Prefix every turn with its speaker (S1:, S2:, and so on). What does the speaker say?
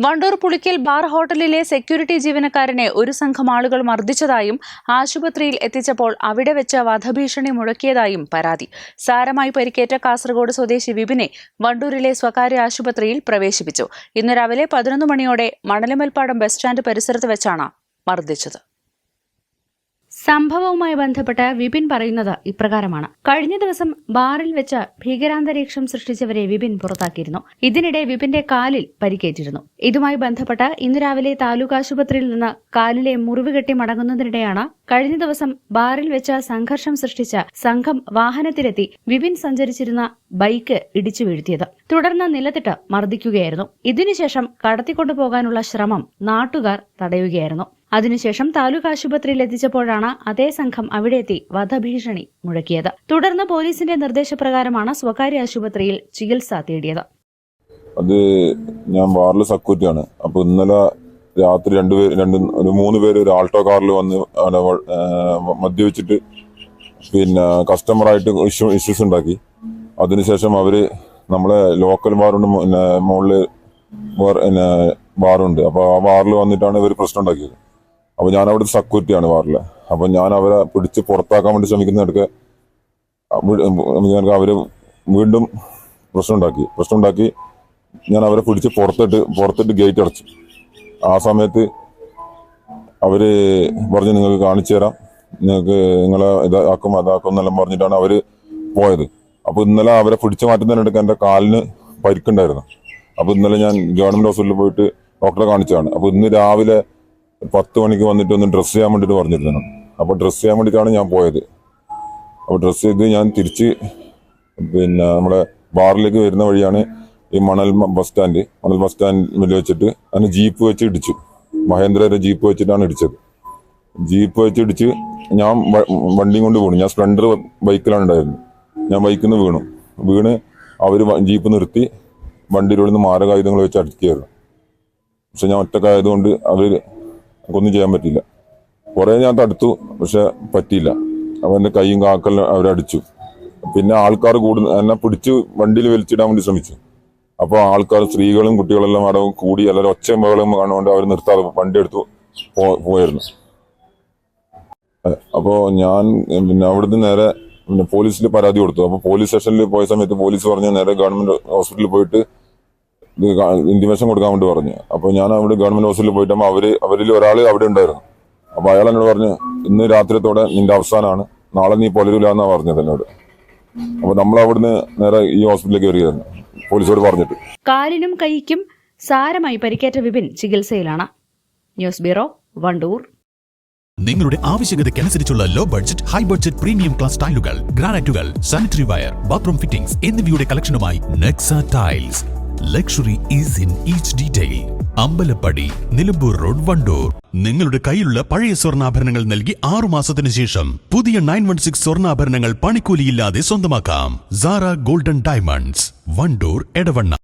S1: Wandoor Pulikkal bar ഹോട്ടലിലെ security ജീവനക്കാരനെ ഒരു സംഘം ആളുകൾ മർദ്ദിച്ചതായും ആശുപത്രിയിൽ എത്തിച്ചപ്പോൾ അവിടെ വെച്ച് വധഭീഷണി മുഴക്കിയതായും പരാതി. സാരമായി പരിക്കേറ്റ കാസർഗോഡ് സ്വദേശി വിപിനെ വണ്ടൂരിലെ സ്വകാര്യ ആശുപത്രിയിൽ പ്രവേശിപ്പിച്ചു. ഇന്ന് രാവിലെ പതിനൊന്ന് മണിയോടെ മണലമൽപ്പാടം ബസ് സ്റ്റാൻഡ് പരിസരത്ത് വെച്ചാണ് മർദ്ദിച്ചത്. സംഭവവുമായി ബന്ധപ്പെട്ട് വിപിൻ പറയുന്നത് ഇപ്രകാരമാണ്. കഴിഞ്ഞ ദിവസം ബാറിൽ വെച്ച് ഭീകരാന്തരീക്ഷം സൃഷ്ടിച്ചവരെ വിപിൻ പുറത്താക്കിയിരുന്നു. ഇതിനിടെ വിപിന്റെ കാലിൽ പരിക്കേറ്റിരുന്നു. ഇതുമായി ബന്ധപ്പെട്ട് ഇന്ന് രാവിലെ താലൂക്ക് ആശുപത്രിയിൽ നിന്ന് കാലിലെ മുറിവ് കെട്ടി മടങ്ങുന്നതിനിടെയാണ് കഴിഞ്ഞ ദിവസം ബാറിൽ വെച്ച് സംഘർഷം സൃഷ്ടിച്ച സംഘം വാഹനത്തിലെത്തി വിപിൻ സഞ്ചരിച്ചിരുന്ന ബൈക്ക് ഇടിച്ചു വീഴ്ത്തിയത്. തുടർന്ന് നിലത്തിട്ട് മർദ്ദിക്കുകയായിരുന്നു. ഇതിനുശേഷം കടത്തിക്കൊണ്ടുപോകാനുള്ള ശ്രമം നാട്ടുകാർ തടയുകയായിരുന്നു. അതിനുശേഷം താലൂക്ക് ആശുപത്രിയിൽ എത്തിച്ചപ്പോഴാണ് അതേ സംഘം അവിടെ എത്തി വധഭീഷണി മുഴക്കിയത്. തുടർന്ന് പോലീസിന്റെ നിർദ്ദേശപ്രകാരമാണ് സ്വകാര്യ ആശുപത്രിയിൽ ചികിത്സ തേടിയത്.
S2: അത് ഞാൻ വാർഡിലെ സെക്യൂരിറ്റിയാണ് അപ്പൊ ഇന്നലെ രാത്രി രണ്ടുപേര് രണ്ട് ഒരു മൂന്ന് പേര് ഒരു ആൾട്ടോ കാറിൽ വന്ന് മദ്യപിച്ചിട്ട് പിന്നെ കസ്റ്റമറായിട്ട് ഇഷ്യൂ ഇഷ്യൂസ് ഉണ്ടാക്കി. അതിനുശേഷം അവർ നമ്മളെ ലോക്കൽ ബാറുണ്ട് പിന്നെ പിന്നെ ബാറുണ്ട് അപ്പൊ ആ ബാറിൽ വന്നിട്ടാണ് ഇവർ പ്രശ്നം ഉണ്ടാക്കിയത്. അപ്പൊ ഞാൻ അവിടെ സെക്യൂരിറ്റിയാണ് വാറിൽ അപ്പോൾ ഞാൻ അവരെ പിടിച്ച് പുറത്താക്കാൻ വേണ്ടി ശ്രമിക്കുന്നിടക്ക് അവർ വീണ്ടും പ്രശ്നം ഉണ്ടാക്കി പ്രശ്നം ഉണ്ടാക്കി ഞാൻ അവരെ പിടിച്ച് പുറത്തിട്ട് പുറത്തിട്ട് ഗേറ്റ് അടച്ചു. ആ സമയത്ത് അവർ പറഞ്ഞ് നിങ്ങൾക്ക് കാണിച്ചു തരാം. നിങ്ങൾക്ക് നിങ്ങളെ ഇതാക്കും അതാക്കും എന്നെല്ലാം പറഞ്ഞിട്ടാണ് അവർ പോയത്. അപ്പോൾ ഇന്നലെ അവരെ പിടിച്ചു മാറ്റുന്നതിനിടയ്ക്ക് എന്റെ കാലിന് പരിക്കുണ്ടായിരുന്നു. അപ്പോൾ ഇന്നലെ ഞാൻ ഗവൺമെന്റ് ഹോസ്പിറ്റലിൽ പോയിട്ട് ഡോക്ടറെ കാണിച്ചതാണ്. അപ്പോൾ ഇന്ന് രാവിലെ പത്ത് മണിക്ക് വന്നിട്ട് ഒന്ന് ഡ്രസ്സ് ചെയ്യാൻ വേണ്ടിയിട്ട് പറഞ്ഞിരുന്നു. അപ്പോൾ ഡ്രസ്സ് ചെയ്യാൻ വേണ്ടിയിട്ടാണ് ഞാൻ പോയത്. അപ്പോൾ ഡ്രസ്സ് ചെയ്ത് ഞാൻ തിരിച്ച് പിന്നെ നമ്മുടെ ബാറിലേക്ക് വരുന്ന വഴിയാണ് ഈ മണൽ ബസ് സ്റ്റാൻഡ് മണൽ ബസ് സ്റ്റാൻഡിൽ വെച്ചിട്ട് അതിന് ജീപ്പ് വെച്ച് ഇടിച്ചു. മഹേന്ദ്രയുടെ ജീപ്പ് വെച്ചിട്ടാണ് ഇടിച്ചത്. ജീപ്പ് വെച്ച് ഇടിച്ച് ഞാൻ വണ്ടി കൊണ്ട് വീണു. ഞാൻ സ്പ്ലെൻഡർ ബൈക്കിലാണ് ഉണ്ടായിരുന്നത്. ഞാൻ ബൈക്കിൽ നിന്ന് വീണു. വീണ് അവർ ജീപ്പ് നിർത്തി വണ്ടിയിലൂടെ നിന്ന് മാരകായുധങ്ങൾ വെച്ച് അടിക്കുകയായിരുന്നു. പക്ഷെ ഞാൻ ഒറ്റക്കായതുകൊണ്ട് അവർ ഒന്നും ചെയ്യാൻ പറ്റില്ല. കുറെ ഞാൻ തടുത്തു പക്ഷെ പറ്റിയില്ല. എന്റെ കൈയും കാക്കെല്ലാം അവരടിച്ചു പിന്നെ ആൾക്കാർ കൂടുന്ന എന്നെ പിടിച്ച് വണ്ടിയിൽ വലിച്ചിടാൻ വേണ്ടി ശ്രമിച്ചു. അപ്പോൾ ആൾക്കാർ സ്ത്രീകളും കുട്ടികളെല്ലാം അവിടെ കൂടി എല്ലാവരും ഒച്ചയും മകളും കാണുകൊണ്ട് അവർ നിർത്താതെ വണ്ടി എടുത്തു പോയിരുന്നു പോയായിരുന്നു. അഹ് അപ്പോ ഞാൻ പിന്നെ അവിടുന്ന് നേരെ പിന്നെ പോലീസിൽ പരാതി കൊടുത്തു. അപ്പോൾ പോലീസ് സ്റ്റേഷനിൽ പോയ സമയത്ത് പോലീസ് പറഞ്ഞു നേരെ ഗവൺമെന്റ് ഹോസ്പിറ്റലിൽ പോയിട്ട് ഇത് ഇന്റിമേഷൻ കൊടുക്കാൻ വേണ്ടി പറഞ്ഞു. അപ്പോൾ ഞാൻ അവിടെ ഗവൺമെന്റ് ഹോസ്പിറ്റലിൽ പോയിട്ട് അവർ അവരിൽ ഒരാൾ അവിടെ ഉണ്ടായിരുന്നു. അപ്പോൾ അയാൾ എന്നോട് പറഞ്ഞു ഇന്ന് രാത്രിയത്തോടെ നിന്റെ അവസാനമാണ്. നാളെ നീ പൊലരില്ല എന്നാ പറഞ്ഞത് എന്നോട്. അപ്പോൾ നമ്മൾ അവിടുന്ന് നേരെ ഈ ഹോസ്പിറ്റലിലേക്ക് വരികയായിരുന്നു. പോലീസോട് പറഞ്ഞിട്ട്.
S1: കാലിനും കൈക്കും സാരമായി പരിക്കേറ്റ വിപിൻ ചികിത്സയിലാണ്. News bureau Wandoor.
S3: നിങ്ങളുടെ ആവശ്യകതയ്ക്കനുസരിച്ചുള്ള low budget high budget premium class ടൈലുകൾ ഗ്രാനൈറ്റുകൾ സാനിറ്ററി വയർ ബാത്റൂം ഫിറ്റിംഗ്സ് എന്നിവയുടെ കളക്ഷനുമായി Nexa tiles luxury is in each detail Ambalappadi Nilambur road Wandoor. നിങ്ങളുടെ കയ്യിലുള്ള പഴയ സ്വർണാഭരണങ്ങൾ നൽകി ആറു മാസത്തിന് ശേഷം പുതിയ നയൻ വൺ സിക്സ് സ്വർണാഭരണങ്ങൾ പണിക്കൂലിയില്ലാതെ സ്വന്തമാക്കാം. Sara golden diamonds Wandoor Edavanna.